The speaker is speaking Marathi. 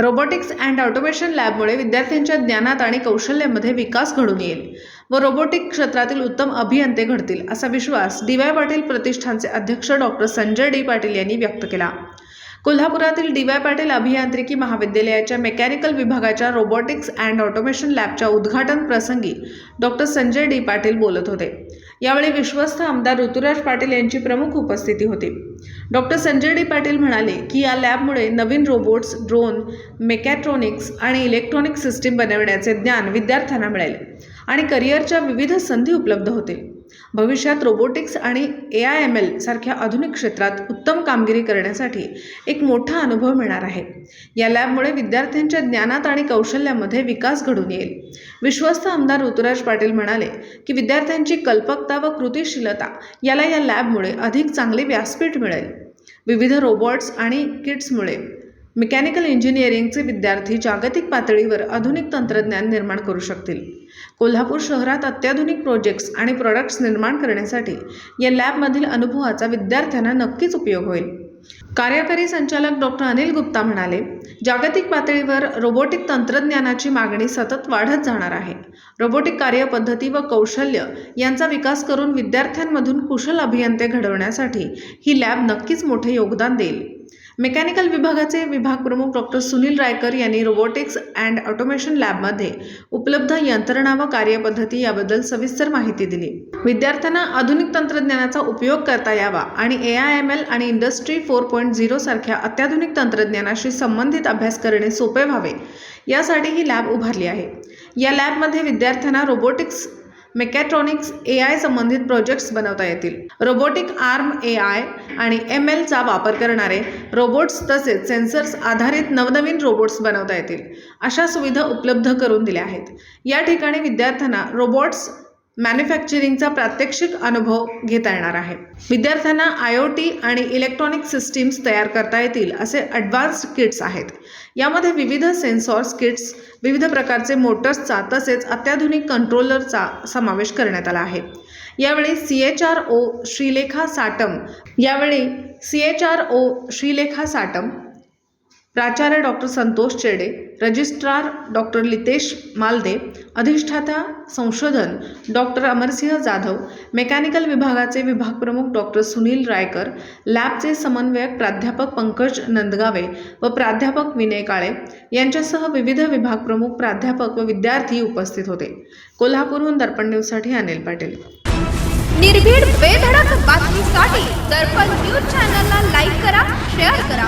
रोबोटिक्स अँड ऑटोमेशन लॅबमुळे विद्यार्थ्यांच्या ज्ञानात आणि कौशल्यामध्ये विकास घडून येईल व रोबोटिक क्षेत्रातील उत्तम अभियंते घडतील असा विश्वास डी वाय पाटील प्रतिष्ठानचे अध्यक्ष डॉक्टर संजय डी पाटील यांनी व्यक्त केला. कोल्हापुरातील डी वाय पाटील अभियांत्रिकी महाविद्यालयाच्या मेकॅनिकल विभागाच्या रोबोटिक्स अँड ऑटोमेशन लॅबच्या उद्घाटन प्रसंगी डॉक्टर संजय डी पाटील बोलत होते. यावेळी विश्वस्त आमदार ऋतुराज पाटील यांची प्रमुख उपस्थिती होती. डॉक्टर संजय डी पाटील म्हणाले की या लॅबमुळे नवीन रोबोट्स ड्रोन मेकॅट्रॉनिक्स आणि इलेक्ट्रॉनिक सिस्टीम बनवण्याचे ज्ञान विद्यार्थ्यांना मिळेल. आणि करिअरच्या विविध संधी उपलब्ध होतील भविष्यात रोबोटिक्स आणि ए आय एम एल सारख्या आधुनिक क्षेत्रात उत्तम कामगिरी करण्यासाठी एक मोठा अनुभव मिळणार आहे. या लॅबमुळे विद्यार्थ्यांच्या ज्ञानात आणि कौशल्यामध्ये विकास घडून येईल. विश्वस्त आमदार ऋतुराज पाटील म्हणाले की विद्यार्थ्यांची कल्पकता व कृतिशीलता याला या लॅबमुळे अधिक चांगले व्यासपीठ मिळेल. विविध रोबोट्स आणि किट्समुळे मेकॅनिकल इंजिनिअरिंगचे विद्यार्थी जागतिक पातळीवर आधुनिक तंत्रज्ञान निर्माण करू शकतील. कोल्हापूर शहरात अत्याधुनिक प्रोजेक्ट्स आणि प्रॉडक्ट्स निर्माण करण्यासाठी या लॅबमधील अनुभवाचा विद्यार्थ्यांना नक्कीच उपयोग होईल. कार्यकारी संचालक डॉक्टर अनिल गुप्ता म्हणाले जागतिक पातळीवर रोबोटिक तंत्रज्ञानाची मागणी सतत वाढत जाणार आहे. रोबोटिक कार्यपद्धती व कौशल्य यांचा विकास करून विद्यार्थ्यांमधून कुशल अभियंते घडवण्यासाठी ही लॅब नक्कीच मोठे योगदान देईल. मेकॅनिकल विभागाचे विभाग प्रमुख डॉक्टर सुनील रायकर यांनी रोबोटिक्स अँड ऑटोमेशन लॅबमध्ये उपलब्ध यंत्रणा व कार्यपद्धती याबद्दल सविस्तर माहिती दिली. विद्यार्थ्यांना आधुनिक तंत्रज्ञानाचा उपयोग करता यावा आणि ए आय एम एल आणि इंडस्ट्री फोर पॉईंट झिरो सारख्या अत्याधुनिक तंत्रज्ञानाशी संबंधित अभ्यास करणे सोपे व्हावे. यासाठी ही लॅब उभारली आहे. या लॅबमध्ये विद्यार्थ्यांना रोबोटिक्स मेकॅट्रॉनिक्स ए आय संबंधित प्रोजेक्ट्स बनवता येतील. रोबोटिक आर्म ए आय आणि एम एलचा वापर करणारे रोबोट्स तसेच सेन्सर्स आधारित नवनवीन रोबोट्स बनवता येतील. अशा सुविधा उपलब्ध करून दिल्या आहेत. या ठिकाणी विद्यार्थ्यांना रोबोट्स मॅन्युफॅक्चरिंगचा प्रात्यक्षिक अनुभव घेता येणार आहे. विद्यार्थ्यांना आय ओ टी आणि इलेक्ट्रॉनिक सिस्टीम्स तयार करता येतील असे ॲडव्हान्स्ड किट्स आहेत. यामध्ये विविध सेन्सॉर्स किट्स विविध प्रकारचे मोटर्सचा तसेच अत्याधुनिक कंट्रोलरचा समावेश करण्यात आला आहे. यावेळी C H R O Shrilekha Satam यावेळी C H R O Shrilekha Satam प्राचार्य डॉक्टर संतोष चेडे रजिस्ट्रार डॉक्टर लितेश मालदे अधिष्ठाता संशोधन डॉक्टर अमरसिंह जाधव मेकॅनिकल विभागाचे विभाग प्रमुख डॉक्टर सुनील रायकर लॅबचे समन्वयक प्राध्यापक पंकज नंदगावे व प्राध्यापक विनय काळे यांच्यासह विविध विभाग प्रमुख प्राध्यापक व विद्यार्थी उपस्थित होते. कोल्हापूरहून दर्पण न्यूजसाठी अनिल पाटील. निर्भीड बेधडक बातमीसाठी दर्पण न्यूज चॅनलला लाईक करा शेअर करा.